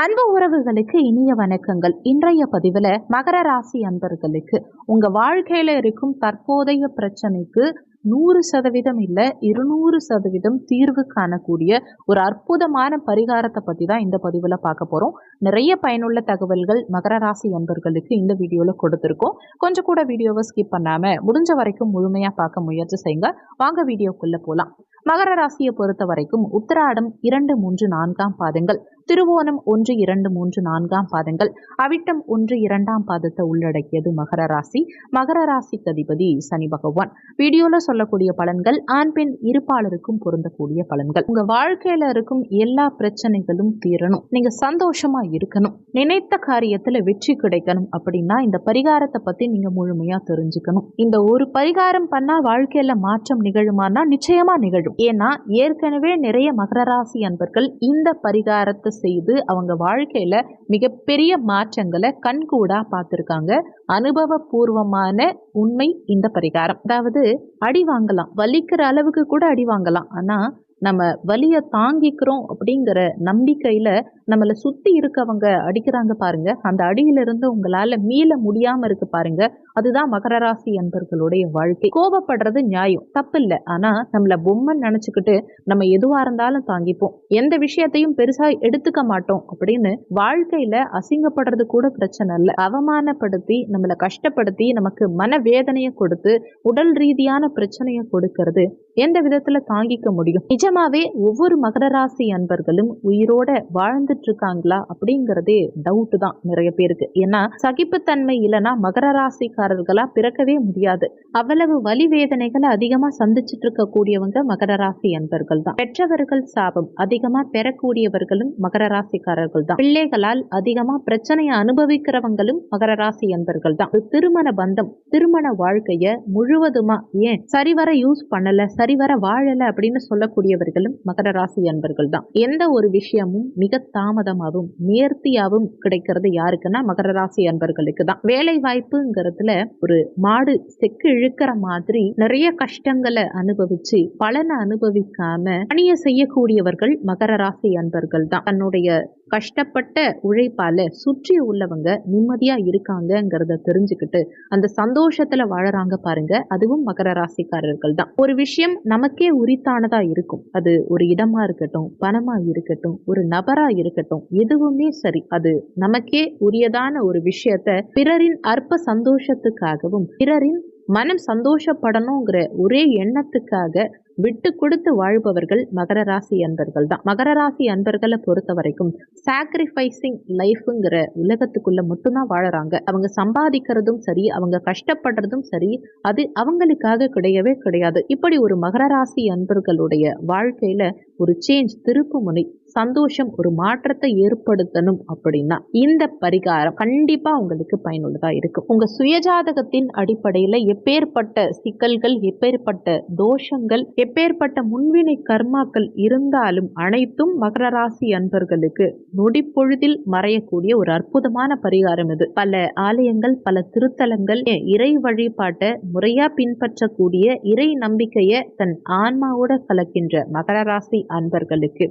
அன்பு உறவுகளுக்கு இனிய வணக்கங்கள். இன்றைய பதிவில் மகர ராசி அன்பர்களுக்கு உங்கள் வாழ்க்கையில் இருக்கும் தற்போதைய பிரச்சனைக்கு நூறு சதவீதம் இல்லை இருநூறு சதவீதம் தீர்வு காணக்கூடிய ஒரு அற்புதமான பரிகாரத்தை பற்றி தான் இந்த பதிவில் பார்க்க போகிறோம் நிறைய பயனுள்ள தகவல்கள் மகர ராசி அன்பர்களுக்கு இந்த வீடியோவில் கொடுத்துருக்கோம். கொஞ்சம் கூட வீடியோவை ஸ்கிப் பண்ணாமல் முடிஞ்ச வரைக்கும் முழுமையாக பார்க்க முயற்சி செய்யுங்க. வாங்க வீடியோக்குள்ளே போகலாம் மகர ராசியை பொறுத்த வரைக்கும் உத்திராடம் இரண்டு மூன்று நான்காம் பாதங்கள் திருவோணம் ஒன்று இரண்டு மூன்று நான்காம் பாதங்கள் அவிட்டம் ஒன்று இரண்டாம் பாதத்தை உள்ளடக்கியது மகர ராசி. மகர ராசிக்கு அதிபதி சனி பகவான். வீடியோல சொல்லக்கூடிய பலன்கள் ஆண் பெண் இருப்பாளருக்கும் பொருந்தக்கூடிய பலன்கள். உங்க வாழ்க்கையில இருக்கும் எல்லா பிரச்சனைகளும் தீரணும். நீங்க சந்தோஷமா இருக்கணும். நினைத்த காரியத்துல வெற்றி கிடைக்கணும் அப்படின்னா இந்த பரிகாரத்தை பத்தி நீங்க முழுமையா தெரிஞ்சுக்கணும். இந்த ஒரு பரிகாரம் பண்ணா வாழ்க்கையில மாற்றம் நிகழுமானா நிச்சயமா நிகழும். ஏன்னா ஏற்கனவே நிறைய மகர ராசி அன்பர்கள் இந்த பரிகாரத்தை செய்து அவங்க வாழ்க்கையில மிகப்பெரிய மாற்றங்களை கண்கூடா பார்த்துருக்காங்க. அனுபவபூர்வமான உண்மை இந்த பரிகாரம். அதாவது அடி வாங்கலாம். வலிக்கிற அளவுக்கு கூட அடி வாங்கலாம். ஆனா நம்ம வலியை தாங்கிக்கிறோம் அப்படிங்கிற நம்பிக்கையில நம்மளை சுத்தி இருக்கவங்க அடிக்கிறாங்க பாருங்க. அந்த அடியிலிருந்து உங்களால மீள முடியாம இருக்கு பாருங்க. அதுதான் மகர ராசி அன்பர்களுடைய வாழ்க்கை. கோபப்படுறது நியாயம். தப்பில்லை. ஆனா நம்மள பொம்மை நினைச்சுக்கிட்டு நம்ம எதுவா இருந்தாலும் தாங்கிப்போம். எந்த விஷயத்தையும் பெருசா எடுத்துக்க மாட்டோம் அப்படின்னு வாழ்க்கையில அசிங்கப்படுறது கூட பிரச்சனை இல்லை. அவமானப்படுத்தி நம்மளை கஷ்டப்படுத்தி நமக்கு மன வேதனையை கொடுத்து உடல் ரீதியான பிரச்சனையை கொடுக்கறது எந்த விதத்துல தாங்கிக்க முடியும்? நிஜமாவே ஒவ்வொரு மகர ராசி அன்பர்களும் உயிரோட வாழ்ந்துட்டு இருக்காங்களா அப்படிங்கறதே டவுட் தான் நிறைய பேருக்கு. ஏன்னா சகிப்புத்தன்மை இல்லைன்னா மகர ராசிக்காரர்களா பிறக்கவே முடியாது. அவ்வளவு வலி வேதனைகளை அதிகமா சந்திச்சுட்டு இருக்கக்கூடியவங்க மகர ராசி அன்பர்கள் தான். பெற்றவர்கள் சாபம் அதிகமா பெறக்கூடியவர்களும் மகர ராசிக்காரர்கள் தான். பிள்ளைகளால் அதிகமா பிரச்சனையை அனுபவிக்கிறவங்களும் மகர ராசி அன்பர்கள் தான். திருமண பந்தம் திருமண வாழ்க்கைய முழுவதுமா ஏன் சரிவர யூஸ் பண்ணல சரிவர வாழல அப்படின்னு சொல்லக்கூடியவர்களும் மகர ராசி அன்பர்கள் தான் எந்த ஒரு விஷயமும் மிக தாமதமாகவும் நேர்த்தியாகவும் கிடைக்கிறது யாருக்குன்னா மகர ராசி அன்பர்களுக்கு தான் வேலை வாய்ப்புங்கிறதுல ஒரு மாடு செக்கு இழுக்கிற மாதிரி நிறைய கஷ்டங்களை அனுபவிச்சு பலனை அனுபவிக்காம பணியை செய்யக்கூடியவர்கள் மகர ராசி அன்பர்கள் தான் தன்னுடைய கஷ்டப்பட்ட உழைப்பால சுற்றி உள்ளவங்க நிம்மதியா இருக்காங்கங்கிறத தெரிஞ்சுக்கிட்டு அந்த சந்தோஷத்துல வாழறாங்க பாருங்க. அதுவும் மகர ராசிக்காரர்கள் தான். ஒரு விஷயம் நமக்கே உரித்தானதா இருக்கும். அது ஒரு இடமா இருக்கட்டும் பணமா இருக்கட்டும் ஒரு நபரா இருக்கட்டும் எதுவுமே சரி. அது நமக்கே உரியதான ஒரு விஷயத்த பிறரின் அற்ப சந்தோஷத்துக்காகவும் பிறரின் மனம் சந்தோஷப்படணுங்கிற ஒரே எண்ணத்துக்காக விட்டு கொடுத்து வாழ்பவர்கள் மகர ராசி அன்பர்கள் தான். மகர ராசி அன்பர்களை பொறுத்த வரைக்கும் சாக்ரிஃபைசிங் லைஃப்புங்கிற உலகத்துக்குள்ள மட்டும்தான் வாழறாங்க. அவங்க சம்பாதிக்கிறதும் சரி அவங்க கஷ்டப்படுறதும் சரி அது அவங்களுக்காக கிடையவே கிடையாது. இப்படி ஒரு மகர ராசி அன்பர்களுடைய வாழ்க்கையில ஒரு சேஞ்ச் திருப்பு முனை சந்தோஷம் ஒரு மாற்றத்தை ஏற்படுத்தணும் அப்படின்னா இந்த பரிகாரம் கண்டிப்பா உங்களுக்கு பயனுள்ளதா இருக்கும். உங்க சுயஜாதகத்தின் அடிப்படையில எப்பேற்பட்ட சிக்கல்கள் எப்பேற்பட்ட தோஷங்கள் எப்பேற்பட்ட முன்வினை கர்மாக்கள் இருந்தாலும் அனைத்தும் மகர ராசி அன்பர்களுக்கு நொடி பொழுதில் மறையக்கூடிய ஒரு அற்புதமான பரிகாரம் இது. பல ஆலயங்கள் பல திருத்தலங்கள் இறை வழிபாட்டை முறையா பின்பற்றக்கூடிய இறை நம்பிக்கையை தன் ஆன்மாவோட கலக்கின்ற மகர ராசி அன்பர்களுக்கு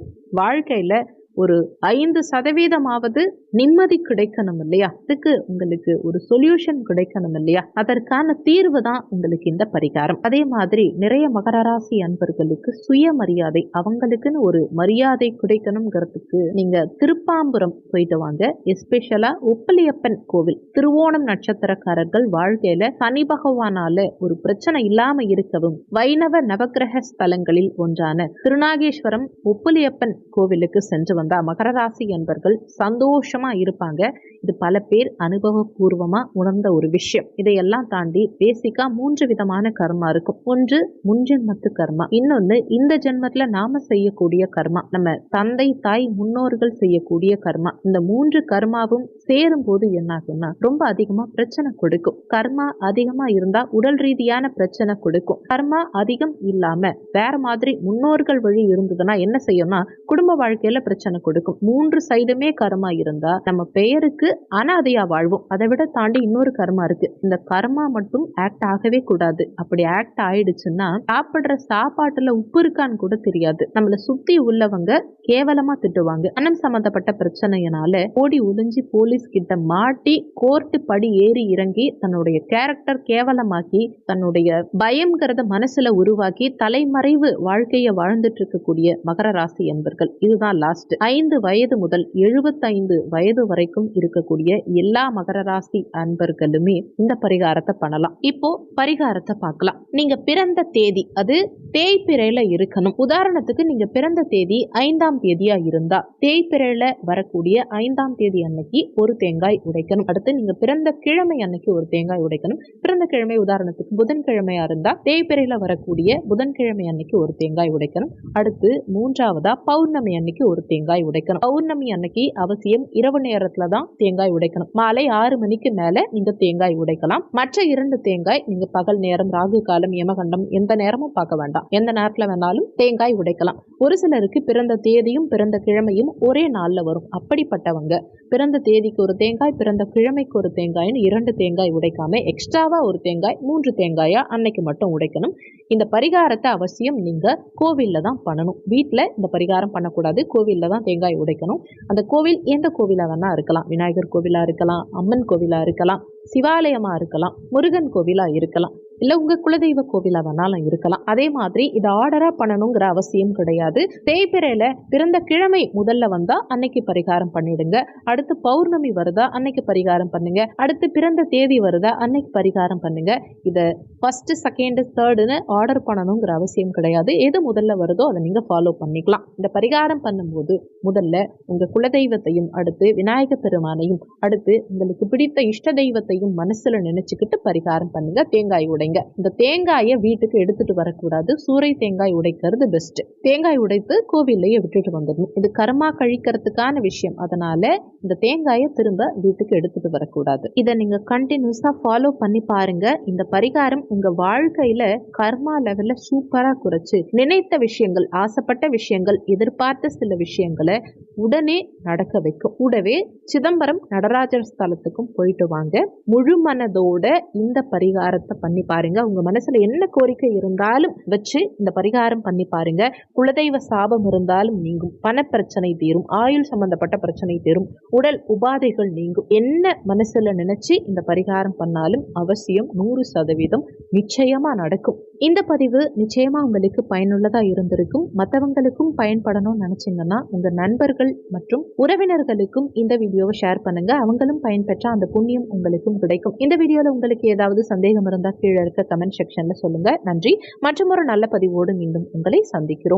வாழ்க்கையில ஒரு ஐந்து சதவீதமாவது நிம்மதி கிடைக்கணும் இல்லையா? அதுக்கு உங்களுக்கு ஒரு சொல்யூஷன் கிடைக்கணும் இல்லையா? அதற்கான தீர்வு தான் உங்களுக்கு இந்த பரிகாரம். அதே மாதிரி நிறைய மகர ராசி அன்பர்களுக்கு சுயமரியாதை அவங்களுக்குன்னு ஒரு மரியாதை கிடைக்கணுங்கிறதுக்கு நீங்க திருப்பாம்புரம் போயிட்டு வாங்க. எஸ்பெஷலா உப்பலியப்பன் கோவில். திருவோணம் நட்சத்திரக்காரர்கள் வாழ்க்கையில சனி பகவானால ஒரு பிரச்சனை இல்லாம இருக்கவும் வைணவ நவக்கிரக ஸ்தலங்களில் ஒன்றான திருநாகேஸ்வரம் உப்பலியப்பன் கோவிலுக்கு சென்று வந்தா மகர ராசி என்பர்கள் சந்தோஷமா இருப்பாங்க. இது பல பேர் அனுபவபூர்வமா உணர்ந்த ஒரு விஷயம். இதையெல்லாம் தாண்டி பேசிக்கா மூன்று விதமான கர்மா இருக்கும். ஒன்று முன்ஜென்மத்து கர்மா. இன்னொன்னு இந்த ஜென்மத்துல நாம செய்யக்கூடிய கர்மா. நம்ம தந்தை தாய் முன்னோர்கள் செய்யக்கூடிய கர்மா. இந்த மூன்று கர்மாவும் சேரும் போது என்ன ஆகும்னா ரொம்ப அதிகமா பிரச்சனை கொடுக்கும். கர்மா அதிகமா இருந்தா உடல் ரீதியான பிரச்சனை கொடுக்கும். கர்மா அதிகம் இல்லாம வேற மாதிரி முன்னோர்கள் வழி இருந்ததுன்னா என்ன செய்யும்னா குடும்ப வாழ்க்கையில பிரச்சனை பிரச்சனை கொடுக்கும். மூன்று சைடுமே கர்மா இருந்தா நம்ம பெயருக்கு அனாதையா வாழ்வோம். அதை விட தாண்டி இன்னொரு கர்மா இருக்கு. இந்த கர்மா மட்டும் ஆக்ட் ஆகவே கூடாது. அப்படி ஆக்ட் ஆயிடுச்சுன்னா சாப்பிடுற சாப்பாட்டுல உப்பு இருக்கான்னு கூட தெரியாது. நம்மள சுத்தி உள்ளவங்க கேவலமா திட்டுவாங்க. மனம் சம்பந்தப்பட்ட பிரச்சனையினால ஓடி ஒளிஞ்சு போலீஸ் கிட்ட மாட்டி கோர்ட்டு படி ஏறி இறங்கி தன்னுடைய கேரக்டர் கேவலமாக்கி தன்னுடைய பயம்ங்கிறத மனசுல உருவாக்கி தலைமறைவு வாழ்க்கையை வாழ்ந்துட்டு இருக்கக்கூடிய மகர ராசி என்பர்கள். இதுதான் லாஸ்ட் ஐந்து வயது முதல் எழுபத்தைந்து வயது வரைக்கும் இருக்கக்கூடிய எல்லா மகர ராசி அன்பர்களுமே இந்த பரிகாரத்தை பண்ணலாம். இப்போ பரிகாரத்தை பார்க்கலாம். நீங்க பிறந்த தேதி அது தேய்பிறையில இருக்கணும். உதாரணத்துக்கு நீங்க பிறந்த தேதி ஐந்தாம் தேதியா இருந்தா தேய்பிறையில வரக்கூடிய ஐந்தாம் தேதி அன்னைக்கு ஒரு தேங்காய் உடைக்கணும். அடுத்து நீங்க பிறந்த கிழமை அன்னைக்கு ஒரு தேங்காய் உடைக்கணும். பிறந்த கிழமை உதாரணத்துக்கு புதன்கிழமையா இருந்தா தேய்பிறையில வரக்கூடிய புதன்கிழமை அன்னைக்கு ஒரு தேங்காய் உடைக்கணும். அடுத்து மூன்றாவதா பௌர்ணமி அன்னைக்கு ஒரு தேங்காய் தேங்காய் உடைக்கணும். பௌர்ணமி அன்னைக்கு அவசியம் இரவு நேரத்துல தான் தேங்காய் உடைக்கணும். மாலை ஆறு மணிக்கு மேல நீங்க தேங்காய் உடைக்கலாம். மற்ற இரண்டு தேங்காய் நீங்க பகல் நேரம் ராகு காலம் யமகண்டம் எந்த நேரமும் பார்க்க வேண்டாம். எந்த நேரத்துல வேணாலும் தேங்காய் உடைக்கலாம். ஒரு சிலருக்கு பிறந்த தேதியும் பிறந்த கிழமையும் ஒரே நாள்ல வரும். அப்படிப்பட்டவங்க பிறந்த தேதிக்கு ஒரு தேங்காய் பிறந்த கிழமைக்கு ஒரு தேங்காய்னு இரண்டு தேங்காய் உடைக்காம எக்ஸ்ட்ராவா ஒரு தேங்காய் மூன்று தேங்காயா அன்னைக்கு மட்டும் உடைக்கணும். இந்த பரிகாரத்தை அவசியம் நீங்க கோவில்ல தான் பண்ணணும். வீட்டில் இந்த பரிகாரம் பண்ணக்கூடாது. கோவில்ல தான் தேங்காய் உடைக்கணும். அந்த கோவில் எந்த கோவிலா வேணா இருக்கலாம். விநாயகர் கோவிலா இருக்கலாம் அம்மன் கோவிலா இருக்கலாம் சிவாலயமா இருக்கலாம் முருகன் கோவிலா இருக்கலாம். இல்லை உங்கள் குலதெய்வ கோவிலாக வேணாலும் இருக்கலாம். அதே மாதிரி இதை ஆர்டராக பண்ணணுங்கிற அவசியம் கிடையாது. தேய்பிரையில் பிறந்த கிழமை முதல்ல வந்தால் அன்னைக்கு பரிகாரம் பண்ணிடுங்க. அடுத்து பௌர்ணமி வருதா அன்னைக்கு பரிகாரம் பண்ணுங்க. அடுத்து பிறந்த தேதி வருதா அன்னைக்கு பரிகாரம் பண்ணுங்க. இதை ஃபஸ்ட்டு செகண்டு தேர்டுன்னு ஆர்டர் பண்ணணுங்கிற அவசியம் கிடையாது. எது முதல்ல வருதோ அதை நீங்கள் ஃபாலோ பண்ணிக்கலாம். இந்த பரிகாரம் பண்ணும்போது முதல்ல உங்கள் குலதெய்வத்தையும் அடுத்து விநாயக பெருமானையும் அடுத்து உங்களுக்கு பிடித்த இஷ்ட தெய்வத்தையும் மனசில் நினச்சிக்கிட்டு பரிகாரம் பண்ணுங்க. தேங்காய் உடை உடைங்க இந்த தேங்காயை வீட்டுக்கு எடுத்துட்டு வரக்கூடாது. சூறை தேங்காய் உடைக்கிறது பெஸ்ட் தேங்காய் உடைத்து கோவில்லையே விட்டுட்டு வந்துடணும். இது கர்மா கழிக்கிறதுக்கான விஷயம். அதனால இந்த தேங்காயை திரும்ப வீட்டுக்கு எடுத்துட்டு வரக்கூடாது. இதை நீங்க கண்டினியூஸா ஃபாலோ பண்ணி பாருங்க. இந்த பரிகாரம் உங்க வாழ்க்கையில கர்மா லெவல்ல சூப்பரா குறைச்சு நினைத்த விஷயங்கள் ஆசைப்பட்ட விஷயங்கள் எதிர்பார்த்த சில விஷயங்களை உடனே நடக்க வைக்கும். கூடவே சிதம்பரம் நடராஜர் ஸ்தலத்துக்கும் போயிட்டு வாங்க. முழு மனதோட இந்த பரிகாரத்தை பண்ணி பாருங்க. உங்க மனசுல என்ன கோரிக்கை இருந்தாலும் வச்சு இந்த பரிகாரம் பண்ணி பாருங்க. குலதெய்வ சாபம் இருந்தாலும் நீங்கும். பண பிரச்சனை தீரும். ஆயுள் சம்பந்தப்பட்ட பிரச்சனை தீரும். உடல் உபாதைகள் நீங்கும். என்ன மனசுல நினைச்சு இந்த பரிகாரம் பண்ணாலும் அவசியம் நூறு சதவீதம் நிச்சயமா நடக்கும். இந்த பதிவு நிச்சயமாக உங்களுக்கு பயனுள்ளதாக இருந்திருக்கும். மற்றவங்களுக்கும் பயன்படணும்னு நினச்சிங்கன்னா உங்கள் நண்பர்கள் மற்றும் உறவினர்களுக்கும் இந்த வீடியோவை ஷேர் பண்ணுங்கள் அவங்களும் பயன்பெற்ற அந்த புண்ணியம் உங்களுக்கும் கிடைக்கும். இந்த வீடியோவில் உங்களுக்கு ஏதாவது சந்தேகம் இருந்தால் கீழே இருக்க கமெண்ட் செக்ஷனில் சொல்லுங்கள் நன்றி. மற்றும் ஒரு நல்ல பதிவோடு மீண்டும் உங்களை சந்திக்கிறோம்.